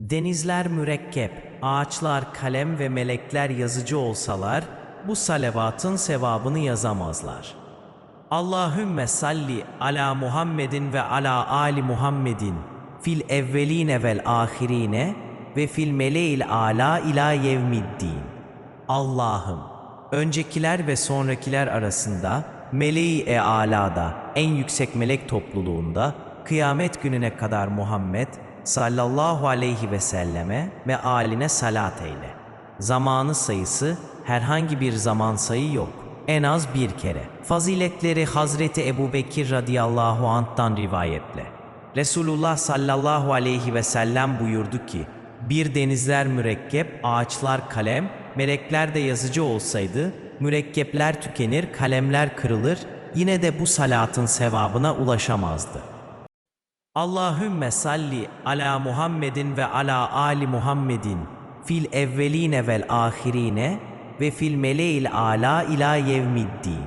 Denizler mürekkep, ağaçlar kalem ve melekler yazıcı olsalar, bu salavatın sevabını yazamazlar. Allahümme salli ala Muhammedin ve ala ali Muhammedin fil evveline vel ahirine ve fil meleil ala ila yevmiddin. Allah'ım, öncekiler ve sonrakiler arasında, meleği e alada, en yüksek melek topluluğunda, kıyamet gününe kadar Muhammed sallallahu aleyhi ve selleme ve aline salat eyle. Zamanı sayısı herhangi bir zaman sayı yok. En az bir kere. Faziletleri Hazreti Ebu Bekir radıyallahu anh'tan rivayetle. Resulullah sallallahu aleyhi ve sellem buyurdu ki, bir denizler mürekkep, ağaçlar kalem, melekler de yazıcı olsaydı, mürekkepler tükenir, kalemler kırılır, yine de bu salatın sevabına ulaşamazdı. Allahümme salli ala Muhammedin ve ala ali Muhammedin fil evveline vel ahirine ve fil meleil ala ila yevmiddin.